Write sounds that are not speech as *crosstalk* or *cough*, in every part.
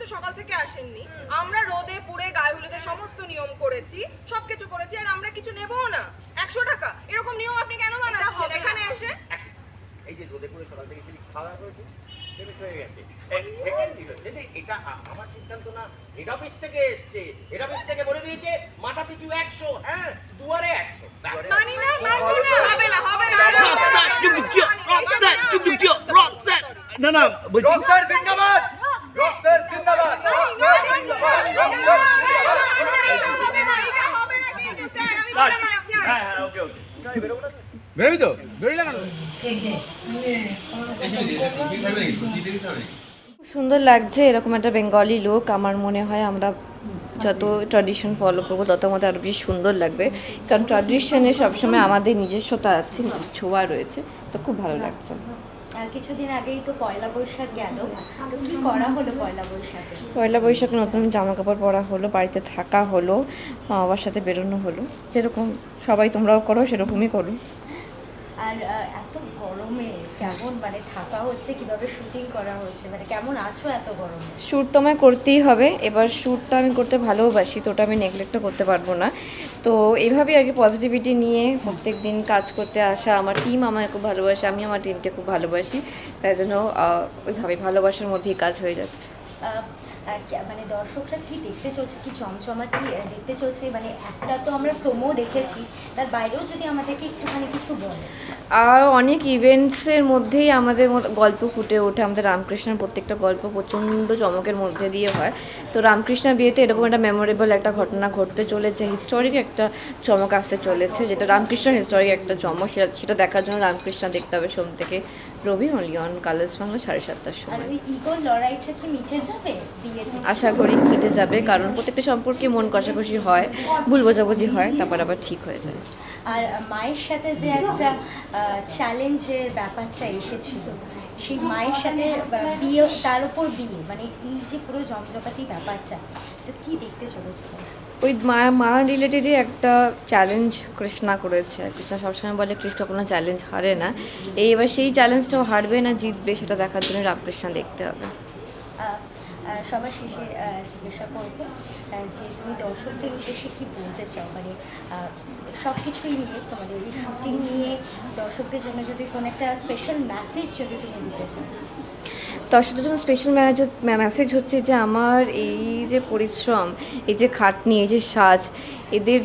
তো সকাল থেকে আসেননি আমরা রোদে পুড়ে গায়ে হলুদে সমস্ত নিয়ম করেছি সবকিছু করেছি আর আমরা কিছু নেবও না একশো টাকা এরকম নিয়ম আপনি কেন বানাচ্ছেন এখানে এসে এই যে রোদে করে সকাল থেকে ছিলি খাওয়া করেছে হয়ে গেছে সেকেন্ড দিন হচ্ছে যে এটা আমার সিদ্ধান্ত না হেড অফিস থেকে এসছে হেড অফিস থেকে বলে দিয়েছে মাথা পিছু একশো হ্যাঁ দুয়ারে একশো মানি না মানবো না হবে না না। না না বলছি জিন্দাবাদ বেরোবি তো খুব সুন্দর লাগছে, এরকম একটা বেঙ্গলি লোক আমার মনে হয় আমরা যত ট্র্যাডিশন ফলো করব, তত আমাদের আরও বেশি সুন্দর লাগবে। কারণ ট্র্যাডিশনে সবসময় আমাদের নিজস্বতা আছে, ছোঁয়া রয়েছে, তো খুব ভালো লাগছে। আর কিছুদিন আগেই তো পয়লা বৈশাখ গেল। তো কি করা হলো পয়লা বৈশাখে? পয়লা বৈশাখ নতুন জামা কাপড় পরা হলো বাড়িতে থাকা হলো মা বাবার সাথে বেরোনো হলো। যেরকম সবাই তোমরাও করো সেরকমই করো। আর কেমন মানে থাকা হচ্ছে কীভাবে শুটিং করা হচ্ছে? মানে কেমন আছো এত গরম? শ্যুট তো আমায় করতেই হবে। এবার শ্যুটটা আমি করতে ভালোবাসি তো ওটা আমি নেগলেক্টও করতে পারব না। তো এইভাবেই আর কি পজিটিভিটি নিয়ে প্রত্যেক দিন কাজ করতে আসা। আমার টিম আমায় খুব ভালোবাসে আমি আমার টিমকে খুব ভালোবাসি। তাই জন্য ওইভাবে ভালোবাসার মধ্যেই কাজ হয়ে যাচ্ছে। মানে দর্শকরা কি দেখতে চলছে, কি জমজমাটি দেখতে চলছে? মানে একটা তো আমরা প্রোমো দেখেছি, তার বাইরেও যদি আমাদেরকে একটুখানি কিছু বলে আর অনেক ইভেন্টসের মধ্যেই আমাদের গল্প ফুটে ওঠে। আমাদের রামকৃষ্ণের প্রত্যেকটা গল্প প্রচণ্ড চমকের মধ্যে দিয়ে হয়। তো রামকৃষ্ণের বিয়েতে এরকম একটা মেমোরেবল একটা ঘটনা ঘটতে চলেছে। হিস্টোরিক একটা চমক আসতে চলেছে, যেটা রামকৃষ্ণ হিস্টোরিক একটা চমক। সেটা দেখার জন্য রামকৃষ্ণ দেখতে হবে সোম থেকে। রবি অলিয়ন কালার্স বাংলা সাড়ে সাতটার সময়। লড়াইটা কি মিটে যাবে? আশা করি কেটে যাবে কারণ প্রত্যেকটা সম্পর্কে মন কষাকষি হয় ভুল বোঝাবুঝি হয় তারপর আবার ঠিক হয়ে যায়। আর মায়ের সাথে যে একটা চ্যালেঞ্জের ব্যাপারটা এসেছিল সেই মায়ের সাথে বিয়ে তার উপর বিয়ে মানে এই যে পুরো জমজমাটি ব্যাপারটা তো কি দেখতে চলেছে? ওই মা মা রিলেটেডই একটা চ্যালেঞ্জ কৃষ্ণা করেছে কৃষ্ণা সবসময় বলে, কৃষ্ণ, কোনো চ্যালেঞ্জ হারে না। এই এবার সেই চ্যালেঞ্জটাও হারবে না, জিতবে, সেটা দেখার জন্য রামকৃষ্ণ দেখতে হবে। সবার শেষে জিজ্ঞাসা করব যে তুমি দর্শকদের উদ্দেশ্যে কি বলতে চাও? মানে সব কিছুই নিয়ে, তোমাদের এই শুটিং নিয়ে, দর্শকদের জন্য যদি কোনো একটা স্পেশাল মেসেজ যদি তুমি দিতে চাও। দর্শকদের জন্য স্পেশাল ম্যানেজার মেসেজ হচ্ছে যে আমার এই যে পরিশ্রম, এই যে খাটনি, এই যে সাজ, এদের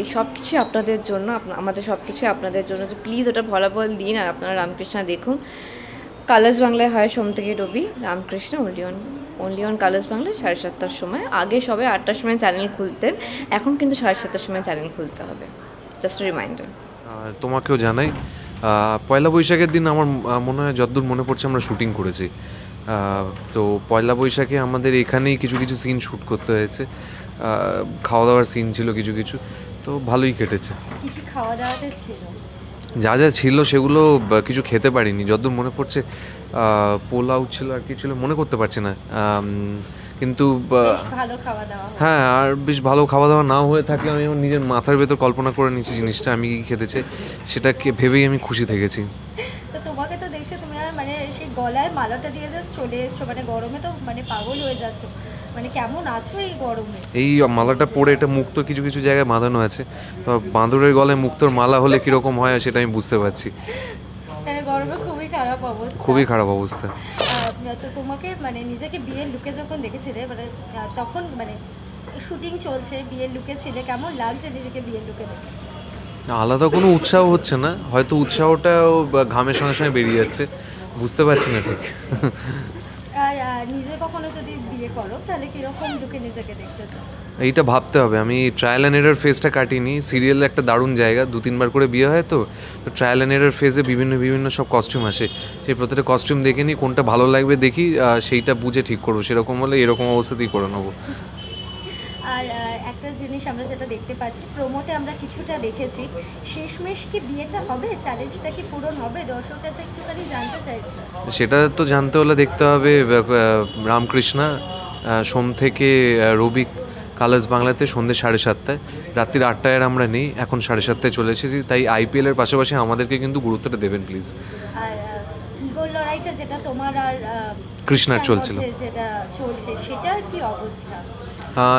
এই সব কিছুই আপনাদের জন্য আমাদের সব কিছুই আপনাদের জন্য। তো প্লিজ ওটা ফলাফল দিন আর আপনারা রামকৃষ্ণ দেখুন। কালার্স বাংলায় হয় সোম থেকে রবি, রামকৃষ্ণ অনলিয়ন অনলিয়ন কালার্স বাংলায় সাড়ে সাতটার সময়। আগে সবে আটটার সময় চ্যানেল খুলতেন, এখন কিন্তু সাড়ে সাতটার সময় চ্যানেল খুলতে হবে। জাস্ট রিমাইন্ডার তোমাকেও জানাই পয়লা বৈশাখের দিন আমার মনে হয় যতদূর মনে পড়ছে, আমরা শুটিং করেছি। তো পয়লা বৈশাখে আমাদের এখানেই কিছু কিছু সিন শ্যুট করতে হয়েছে। খাওয়া দাওয়ার সিন ছিল কিছু কিছু তো ভালোই কেটেছে। কী কী খাওয়া দাওয়াতে ছিল? যা যা ছিল সেগুলো কিছু খেতে পারিনি। যতদূর মনে পড়ছে পোলাও ছিল আর কি ছিল মনে করতে পারছি না। কিন্তু হয়। আর বেশ ভালো খাওয়া দাওয়া না হয়ে থাকলে আমি আমার নিজের মাথার ভেতর কল্পনা করে নিচ্ছি জিনিসটা আমি কি খেতে চাই সেটাকে ভেবেই আমি খুশি থেকেছি তো তোমাকে তো দেখছি তুমি আর মানে সেই গলায় মালাটা দিয়ে জাস্ট চলে এসছো মানে গরমে তো মানে পাগল হয়ে যাচ্ছ। মানে কেমন আছো এই গরমে? এই মালাটা পরে এটা মুক্ত কিছু কিছু জায়গায় বাঁধানো আছে। তো বাঁদরের গলায় মুক্তোর মালা হলে কীরকম হয় সেটা আমি বুঝতে পারছি। মানে গরমে খুবই খারাপ অবস্থা। খুবই খারাপ অবস্থা। তো তোমাকে মানে নিজেকে বিয়ের লুকে যখন দেখেছিলে মানে তখন মানে শুটিং চলছে বিয়ের লুকে ছিলে কেমন লাগছে নিজেকে বিয়ের লুকে দেখে? আলাদা কোনো উৎসাহ হচ্ছে না হয়তো উৎসাহটাও ঘামের সঙ্গে সঙ্গে বেরিয়ে যাচ্ছে। বুঝতে পারছি না ঠিক। আর নিজে কখনো যদি বিয়ে করো তাহলে কীরকম লুকে নিজেকে দেখতে চাও? এইটা ভাবতে হবে। আমি ট্রায়াল অ্যান্ড এরার ফেজটা কাটিনি। সিরিয়াল একটা দারুণ জায়গা। দু তিনবার করে বিয়ে হয় তো। তো ট্রায়াল অ্যান্ড এরার ফেজে বিভিন্ন বিভিন্ন সব কস্টিউম আসে। সেই প্রত্যেকটা কস্টিউম দেখে নিই কোনটা ভালো লাগবে দেখি সেইটা বুঝে ঠিক করব। সেরকম হলে এরকম অবস্থাতেই করে নেব। একটা জিনিস আমরা যেটা দেখতে পাচ্ছি প্রোমোতে আমরা কিছুটা দেখেছি। শেষমেশ কি বিয়েটা হবে? চ্যালেঞ্জটা কি পূরণ হবে? দর্শকরা তো একটুখানি জানতে চাইছে। সেটা তো জানতে হলে দেখতে হবে রামকৃষ্ণা সোম থেকে রবি কালার্স বাংলাতে সন্ধ্যে সাড়ে সাতটায়। রাত্রির আটটায় আমরা নেই এখন সাড়ে সাতটায় চলে এসেছি তাই আইপিএলের পাশাপাশি আমাদেরকে কিন্তু গুরুত্বটা দেবেন প্লিজ কৃষ্ণার চলছিল। যেটা চলছে সেটার কি অবস্থা?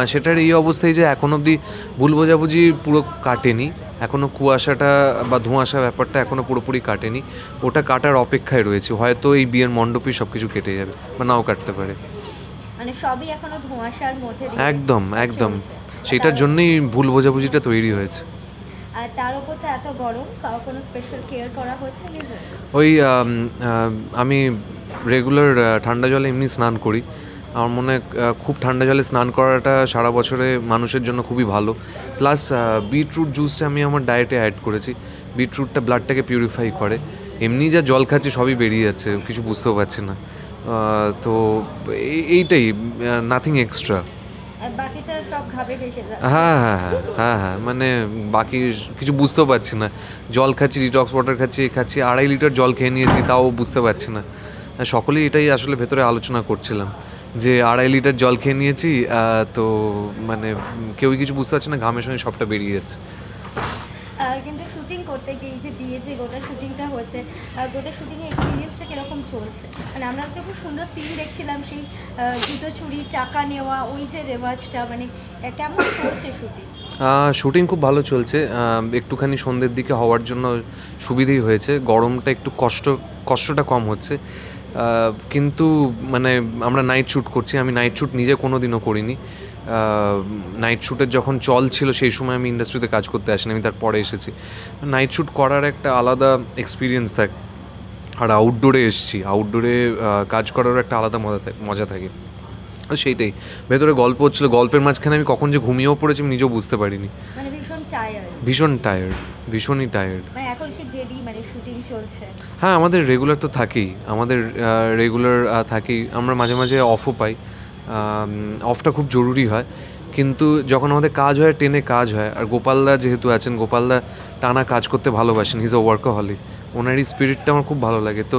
সেটার এই অবস্থায় যে এখন অবধি ভুল বোঝাবুঝি পুরো কাটেনি এখনও কুয়াশাটা বা ধোঁয়াশা ব্যাপারটা এখনও পুরোপুরি কাটেনি ওটা কাটার অপেক্ষায় রয়েছে হয়তো এই বিয়ের মণ্ডপই সব কিছু কেটে যাবে বা নাও কাটতে পারে। মানে সবই এখনও ধোঁয়াশার মধ্যে একদম একদম তার- জন্যই ভুল বোঝাবুঝিটা তৈরি হয়েছে। আর তার উপর তো এত গরম কোনো স্পেশাল কেয়ার করা হচ্ছে ওই আমি রেগুলার ঠান্ডা জলে এমনি স্নান করি আমার মনে হয় খুব ঠান্ডা জলে স্নান করাটা সারা বছরে মানুষের জন্য খুবই ভালো। প্লাস বিটরুট জুসটা আমি আমার ডায়েটে অ্যাড করেছি। বিটরুটটা ব্লাডটাকে পিউরিফাই করে। এমনি যা জল খাচ্ছি সবই বেরিয়ে যাচ্ছে কিছু বুঝতেও পারছি না। তো এই- এইটাই নাথিং এক্সট্রা হ্যাঁ হ্যাঁ হ্যাঁ হ্যাঁ হ্যাঁ মানে বাকি কিছু বুঝতেও পারছি না। জল খাচ্ছি ডিটক্স ওয়াটার খাচ্ছি খাচ্ছি আড়াই লিটার জল খেয়ে নিয়েছি তাও বুঝতে পারছি না। সকলেই এটাই আসলে ভেতরে আলোচনা করছিলাম। যে আড়াই লিটার জল খেয়ে নিয়েছি তো মানে কেউই কিছু বুঝতে পারছে না ঘামের সঙ্গে সবটা বেরিয়ে যাচ্ছে। কিন্তু শুটিং করতে গিয়ে যে বিয়ে যে গোটা শুটিংটা হয়েছে আর গোটা শুটিংয়ের এক্সপিরিয়েন্সটা কীরকম চলছে? মানে আমরা একটা খুব সুন্দর সিন দেখছিলাম সেই জুতো চুরি টাকা নেওয়া ওই যে রেওয়াজটা মানে কেমন চলছে শুটিং শুটিং খুব ভালো চলছে। একটুখানি সন্ধ্যের দিকে হওয়ার জন্য সুবিধেই হয়েছে। গরমটা একটু কষ্ট কষ্টটা কম হচ্ছে। কিন্তু মানে আমরা নাইট শ্যুট করছি আমি নাইট শ্যুট নিজে কোনো দিনও করিনি নাইট শ্যুটের যখন চল ছিল সেই সময় আমি ইন্ডাস্ট্রিতে কাজ করতে আসিনি আমি তারপরে এসেছি। নাইট শ্যুট করার একটা আলাদা এক্সপিরিয়েন্স থাকে আর আউটডোরে এসেছি। আউটডোরে কাজ করারও একটা আলাদা মজা থাকে মজা থাকে। তো সেইটাই। ভেতরে গল্প হচ্ছিল গল্পের মাঝখানে আমি কখন যে ঘুমিয়েও পড়েছি আমি নিজেও বুঝতে পারিনি। মানে ভীষণ টায়ার্ড ভীষণ টায়ার্ড ভীষণই টায়ার্ড মানে এখন কি জেডি মানে শুটিং চলছে। হ্যাঁ আমাদের রেগুলার তো থাকেই। আমাদের রেগুলার থাকেই। আমরা মাঝে মাঝে অফও পাই। অফটা খুব জরুরি হয়। কিন্তু যখন আমাদের কাজ হয় টেনে কাজ হয়, আর গোপালদা যেহেতু আছেন গোপালদা টানা কাজ করতে ভালোবাসেন হিজ আ ওয়ার্কহলিক ওনারই স্পিরিটটা আমার খুব ভালো লাগে। তো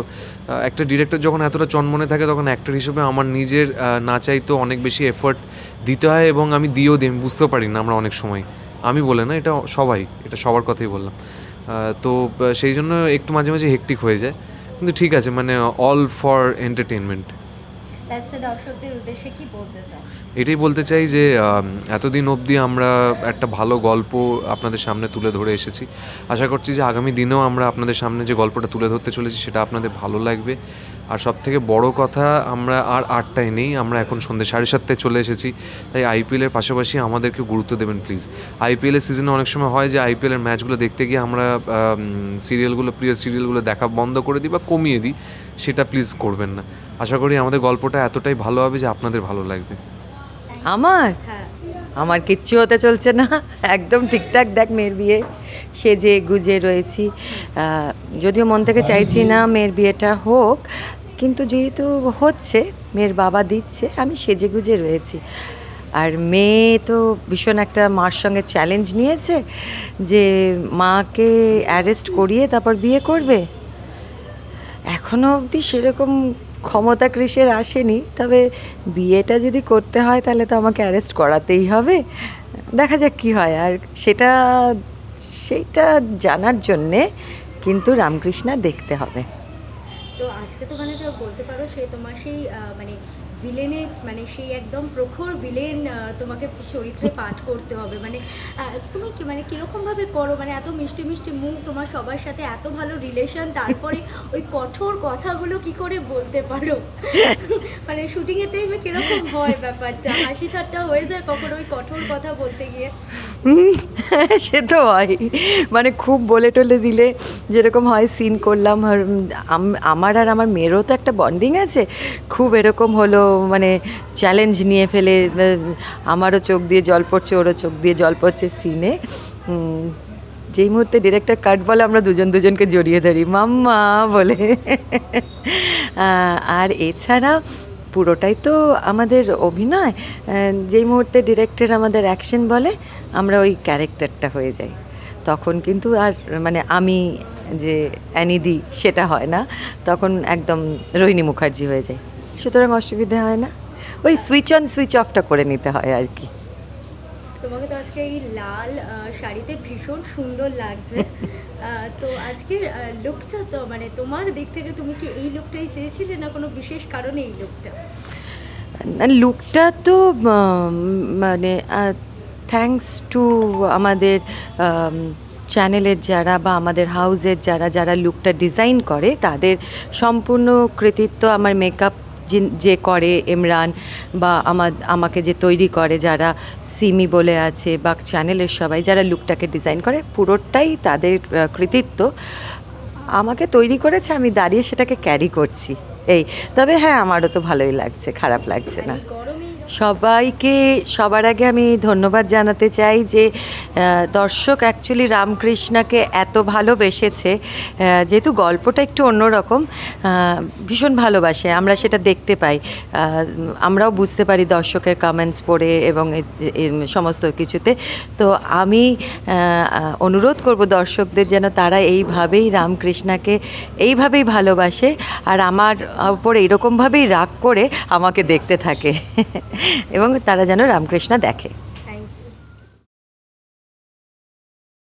একটা ডিরেক্টর যখন এতটা চনমনে থাকে, তখন অ্যাক্টর হিসেবে আমার নিজের না চাইতো অনেক বেশি এফর্ট দিতে হয় এবং আমি দিয়েও দিই। আমি বুঝতেও পারি না আমরা অনেক সময়। আমি বলে না, এটা সবাই, এটা সবার কথাই বললাম। তো সেই জন্য একটু মাঝে মাঝে হেকটিক হয়ে যায়। কিন্তু ঠিক আছে মানে অল ফর এন্টারটেনমেন্ট দর্শকদের উদ্দেশ্যে কি বলতে চাও এটাই বলতে চাই যে এতদিন অবধি আমরা একটা ভালো গল্প আপনাদের সামনে তুলে ধরে এসেছি। আশা করছি যে আগামী দিনেও আমরা আপনাদের সামনে যে গল্পটা তুলে ধরতে চলেছি সেটা আপনাদের ভালো লাগবে। আর সব থেকে বড় কথা আমরা আর আটটায় নেই আমরা এখন সন্ধ্যে সাড়ে সাতটায় চলে এসেছি তাই আইপিএলের পাশাপাশি আমাদেরকে গুরুত্ব দেবেন প্লিজ আইপিএলের সিজনে অনেক সময় হয় যে আইপিএলের ম্যাচগুলো দেখতে গিয়ে আমরা সিরিয়ালগুলো প্রিয় সিরিয়ালগুলো দেখা বন্ধ করে দিই বা কমিয়ে দিই সেটা প্লিজ করবেন না। আশা করি আমাদের গল্পটা এতটাই ভালো হবে যে আপনাদের ভালো লাগবে। আমার? হ্যাঁ। আমার কিচ্ছু হতে চলছে না। একদম ঠিকঠাক দেখ মেয়ের বিয়ে। সেজে গুজে রয়েছি। যদিও মন থেকে চাইছি না মেয়ের বিয়েটা হোক কিন্তু যেহেতু হচ্ছে মেয়ের বাবা দিচ্ছে আমি সেজে গুজে রয়েছি। আর মেয়ে তো ভীষণ একটা মার সঙ্গে চ্যালেঞ্জ নিয়েছে যে মাকে অ্যারেস্ট করিয়ে তারপর বিয়ে করবে। এখনও অবধি সেরকম ক্ষমতা কৃষের আসেনি, তবে বিয়েটা যদি করতে হয় তাহলে তো আমাকে অ্যারেস্ট করাতেই হবে। দেখা যাক কী হয়। আর সেটা, সেইটা জানার জন্যে কিন্তু রামকৃষ্ণা দেখতে হবে। তো আজকে তো মানে বলতে পারো সে তোমার সেই মানে ভিলেনের মানে সেই একদম প্রখর ভিলেন তোমাকে চরিত্রে পাঠ করতে হবে। মানে তুমি কি মানে কীরকম ভাবে করো? মানে এত মিষ্টি মিষ্টি মুখ, তোমার সবার সাথে এত ভালো রিলেশন তারপরে ওই কঠোর কথাগুলো কি করে বলতে পারো? *laughs* মানে শুটিং এর টাইমে কীরকম হয় ব্যাপারটা? হাসি ঠাট্টা হয়ে যায় কখনো ওই কঠোর কথা বলতে গিয়ে? সে তো হয়। মানে খুব বলে টলে দিলে যেরকম হয় সিন করলাম আমার আর আমার মেয়েরও তো একটা বন্ডিং আছে। খুব এরকম হলো মানে চ্যালেঞ্জ নিয়ে ফেলে, আমারও চোখ দিয়ে জল পড়ছে, ওরও চোখ দিয়ে জল পড়ছে সিনে যেই মুহূর্তে ডিরেক্টর কাট বলে, আমরা দুজন দুজনকে জড়িয়ে ধরি, মাম্মা বলে। আর এছাড়া পুরোটাই তো আমাদের অভিনয়। যেই মুহূর্তে ডিরেক্টর আমাদের অ্যাকশন বলে আমরা ওই ক্যারেক্টারটা হয়ে যাই। তখন কিন্তু আর মানে আমি যে অ্যানিদি সেটা হয় না তখন একদম রোহিণী মুখার্জি হয়ে যায় সুতরাং অসুবিধা হয় না। ওই সুইচ অন সুইচ অফটা করে নিতে হয় আর কি। তোমাকে তো আজকে এই লাল শাড়িতে ভীষণ সুন্দর লাগছে। *laughs* তো আজকের লুকটা তো মানে তোমার দিক থেকে তুমি কি এই লুকটাই চেয়েছিলে না কোনো বিশেষ কারণে এই লুকটা লুকটা তো মানে থ্যাঙ্কস টু আমাদের চ্যানেলের যারা বা আমাদের হাউজের যারা যারা লুকটা ডিজাইন করে, তাদের সম্পূর্ণ কৃতিত্ব আমার মেকআপ যে করে ইমরান বা আমার, আমাকে যে তৈরি করে, যারা সিমি বলে আছে বা চ্যানেলের সবাই, যারা লুকটাকে ডিজাইন করে, পুরোটাই তাদের কৃতিত্ব। আমাকে তৈরি করেছে, আমি দাঁড়িয়ে সেটাকে ক্যারি করছি। এই, তবে হ্যাঁ আমারও তো ভালোই লাগছে, খারাপ লাগছে না। সবাইকে সবার আগে আমি ধন্যবাদ জানাতে চাই যে দর্শক অ্যাকচুয়ালি রামকৃষ্ণাকে এত ভালোবেসেছে যেহেতু গল্পটা একটু অন্যরকম ভীষণ ভালোবাসে, আমরা সেটা দেখতে পাই। আমরাও বুঝতে পারি দর্শকের কমেন্টস পড়ে এবং সমস্ত কিছুতে। তো আমি অনুরোধ করব দর্শকদের যেন তারা এইভাবেই রামকৃষ্ণাকে এইভাবেই ভালোবাসে, আর আমার ওপর এইরকমভাবেই রাগ করে আমাকে দেখতে থাকে। *laughs* এবং তারা যেন রামকৃষ্ণ দেখে।